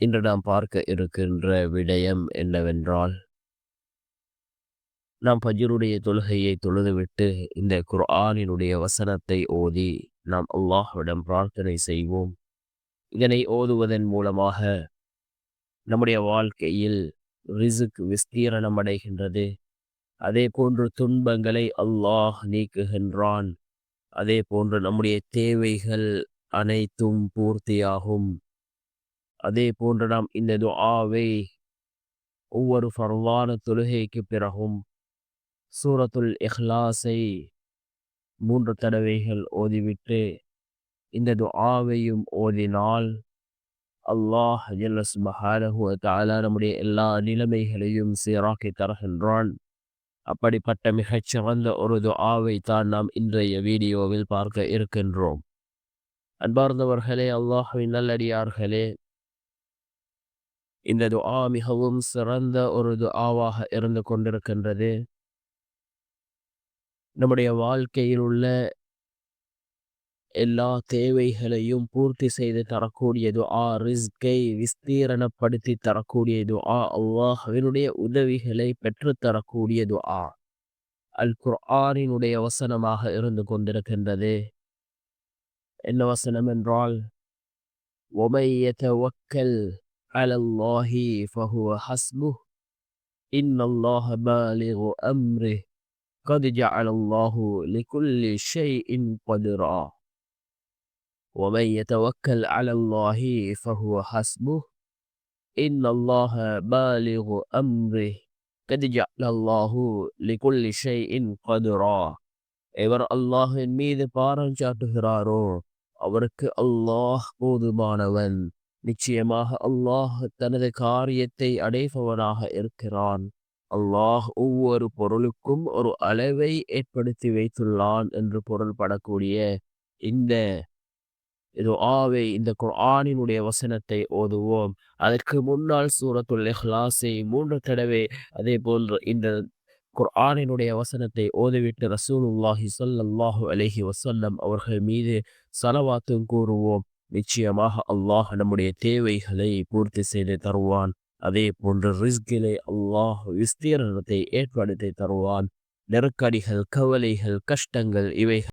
இன்று நாம் பார்க்க இருக்கின்ற விடயம் என்னவென்றால் நாம் பஜருடைய தொழுகையை தொழுதுவிட்டு இந்த குர்ஆனினுடைய வசனத்தை ஓதி நாம் அல்லாஹ்விடம் பிரார்த்தனை செய்வோம். இதனை ஓதுவதன் மூலமாக நம்முடைய வாழ்க்கையில் ரிசுக் விஸ்தீரணம் அடைகின்றது. அதே போன்று துன்பங்களை அல்லாஹ் நீக்குகின்றான். அதே போன்று நம்முடைய தேவைகள் அனைத்தும் பூர்த்தியாகும். அதே போன்று நாம் இந்த துஆவை ஒவ்வொரு ஃபர்வான தொழுகைக்கு பிறகும் சூரத்துல் இஹ்லாஸை மூன்று தடவைகள் ஓதிவிட்டு இந்த துஆவையும் ஓதினால் அல்லாஹ் ஜல்லஸ் சுபஹானஹு வ நம்முடைய எல்லா நிலைமைகளையும் சீராக்கி தருகின்றான். அப்படிப்பட்ட மிகச்சிறந்த ஒரு துஆவை தான் நாம் இன்றைய வீடியோவில் பார்க்க இருக்கின்றோம். அன்பார்ந்தவர்களே அல்லாஹ்வின் நல்லடியார்களே இந்த துஆ மிகவும் சிறந்த ஒரு துஆவாக இருந்து கொண்டிருக்கின்றது. நம்முடைய வாழ்க்கையில் உள்ள எல்லா தேவைகளையும் பூர்த்தி செய்து தரக்கூடியது ஆ ரிஸ்கை விஸ்தீரணப்படுத்தி தரக்கூடியது ஆ அல்லாஹவினுடைய உதவிகளை பெற்றுத்தரக்கூடிய ஆ அல் குர்ஆனினுடைய வசனமாக இருந்து கொண்டிருக்கின்றது. என்ன வசனம் என்றால் ஒமையத ஒக்கல் على الله فهو حسبه إن الله بالغ أمره قد جعل الله لكل شيء قدرا ومن يتوكل على الله فهو حسبه إن الله بالغ أمره قد جعل الله لكل شيء قدرا எவர் அல்லாஹின் மீது பாரம் சாட்டுகிறாரோ அவருக்கு அல்லாஹ் போதுமானவன் நிச்சயமாக அல்லாஹ் தனது காரியத்தை அடைபவனாக இருக்கிறான். அல்லாஹ் ஒவ்வொரு பொருளுக்கும் ஒரு அளவை ஏற்படுத்தி வைத்துள்ளான் என்று பொருள்படக்கூடிய இந்த இது ஆவை இந்த குர்ஆனினுடைய வசனத்தை ஓதுவோம். அதற்கு முன்னால் சூரத்துல் இஹ்லாஸை மூன்று தடவை அதே போன்று இந்த குர்ஆனினுடைய வசனத்தை ஓதிவிட்டு ரசூலுல்லாஹி ஸல்லல்லாஹு அலஹி வசல்லம் அவர்கள் மீது சலவாத்தும் கூறுவோம். நிச்சயமாக அல்லாஹ் நம்முடைய தேவைகளை பூர்த்தி செய்து தருவான். அதே போன்று ரிஸ்கிலே அல்லாஹ் விஸ்தீரணத்தை ஏற்படுத்தி தருவான். நெருக்கடிகள் கவலைகள் கஷ்டங்கள் இவைகள்